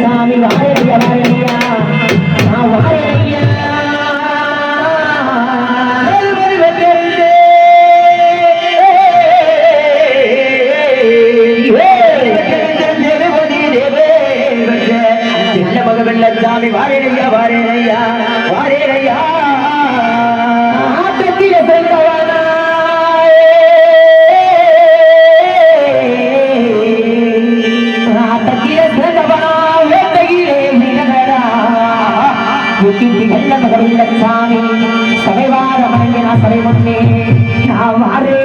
சாமி வாழையா வாழையா நான் வாழையா வெள்ளச்சாமி வாரேனையா வாரேனையா வாரேனையா ஆட்டத்தில சென்றவனா யுக்கிக்கு வெள்ள சாமி சபைவார வணங்கினா சபை முன்னே நான் வாரு.